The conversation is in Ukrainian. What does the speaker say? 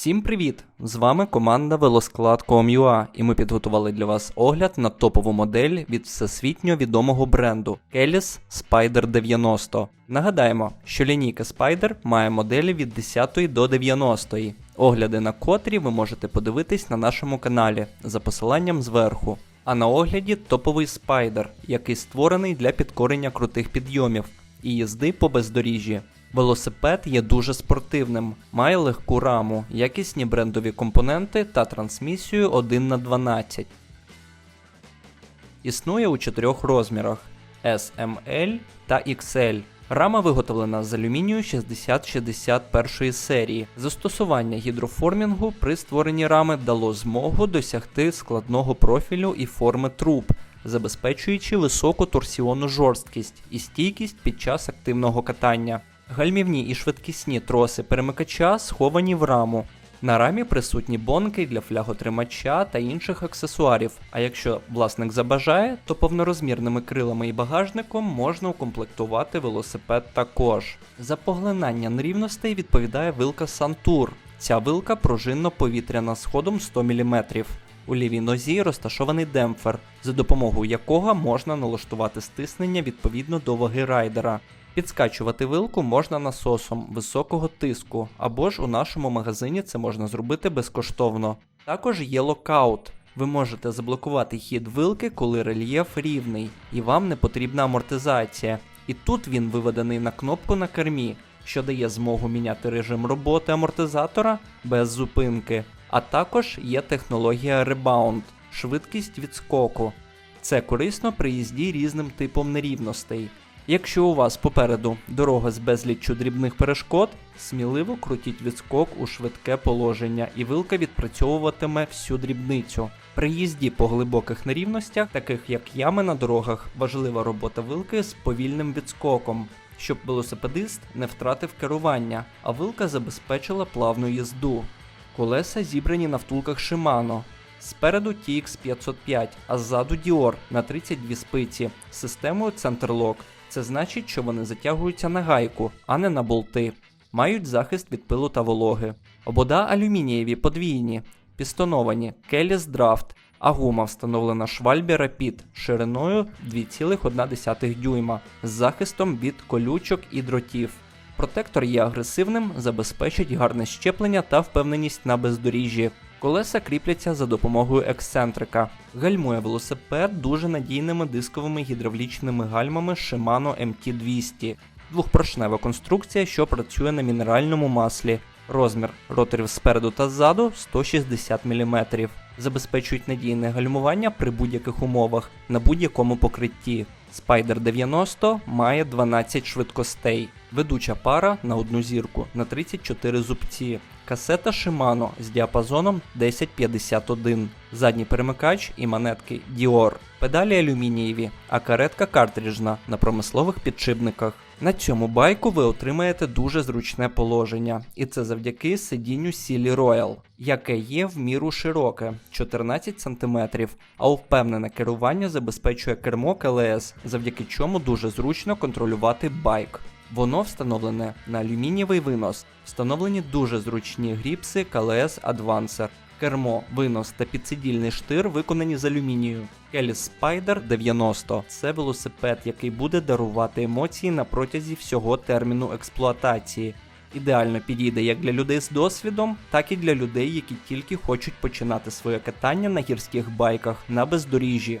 Всім привіт! З вами команда Велосклад.com.ua і ми підготували для вас огляд на топову модель від всесвітньо відомого бренду Kelis Spider 90. Нагадаємо, що лінійка Spider має моделі від 10 до 90, огляди на котрі ви можете подивитись на нашому каналі за посиланням зверху. А на огляді топовий Spider, який створений для підкорення крутих підйомів і їзди по бездоріжжі. Велосипед є дуже спортивним, має легку раму, якісні брендові компоненти та трансмісію 1 на 12. Існує у чотирьох розмірах SML та XL. Рама виготовлена з алюмінію 6061 серії. Застосування гідроформінгу при створенні рами дало змогу досягти складного профілю і форми труб, забезпечуючи високу торсіонну жорсткість і стійкість під час активного катання. Гальмівні і швидкісні троси перемикача сховані в раму. На рамі присутні бонки для фляготримача та інших аксесуарів. А якщо власник забажає, то повнорозмірними крилами і багажником можна укомплектувати велосипед також. За поглинання нерівностей відповідає вилка Santur. Ця вилка пружинно-повітряна з ходом 100 мм. У лівій нозі розташований демпфер, за допомогою якого можна налаштувати стиснення відповідно до ваги райдера. Підскачувати вилку можна насосом високого тиску, або ж у нашому магазині це можна зробити безкоштовно. Також є локаут. Ви можете заблокувати хід вилки, коли рельєф рівний, і вам не потрібна амортизація. І тут він виведений на кнопку на кермі, що дає змогу міняти режим роботи амортизатора без зупинки. А також є технологія Rebound – швидкість відскоку. Це корисно при їзді різним типом нерівностей. Якщо у вас попереду дорога з безліччю дрібних перешкод, сміливо крутіть відскок у швидке положення, і вилка відпрацьовуватиме всю дрібницю. При їзді по глибоких нерівностях, таких як ями на дорогах, важлива робота вилки з повільним відскоком, щоб велосипедист не втратив керування, а вилка забезпечила плавну їзду. Колеса зібрані на втулках Shimano. Спереду TX505, а ззаду Dior на 32 спиці з системою Centerlock. Це значить, що вони затягуються на гайку, а не на болти. Мають захист від пилу та вологи. Обода алюмінієві подвійні, пістоновані, Kelis Draft, а гума встановлена Schwalbe Rapid шириною 2,1 дюйма з захистом від колючок і дротів. Протектор є агресивним, забезпечить гарне щеплення та впевненість на бездоріжжі. Колеса кріпляться за допомогою ексцентрика. Гальмує велосипед дуже надійними дисковими гідравлічними гальмами Shimano MT200. Двохпоршнева конструкція, що працює на мінеральному маслі. Розмір роторів спереду та ззаду 160 мм. Забезпечують надійне гальмування при будь-яких умовах на будь-якому покритті. Spider 90 має 12 швидкостей, ведуча пара на одну зірку на 34 зубці, касета Shimano з діапазоном 1051, задній перемикач і монетки Dior, педалі алюмінієві, а каретка картриджна на промислових підшипниках. На цьому байку ви отримаєте дуже зручне положення, і це завдяки сидінню Сілі Royal, яке є в міру широке 14 см, а впевнене керування забезпечує кермо КЛС, завдяки чому дуже зручно контролювати байк. Воно встановлене на алюмінієвий винос, встановлені дуже зручні гріпси КЛС Advancer. Кермо, винос та підсидільний штир виконані з алюмінію. Kelis Spider 90 це велосипед, який буде дарувати емоції на протязі всього терміну експлуатації. Ідеально підійде як для людей з досвідом, так і для людей, які тільки хочуть починати своє катання на гірських байках на бездоріжжі.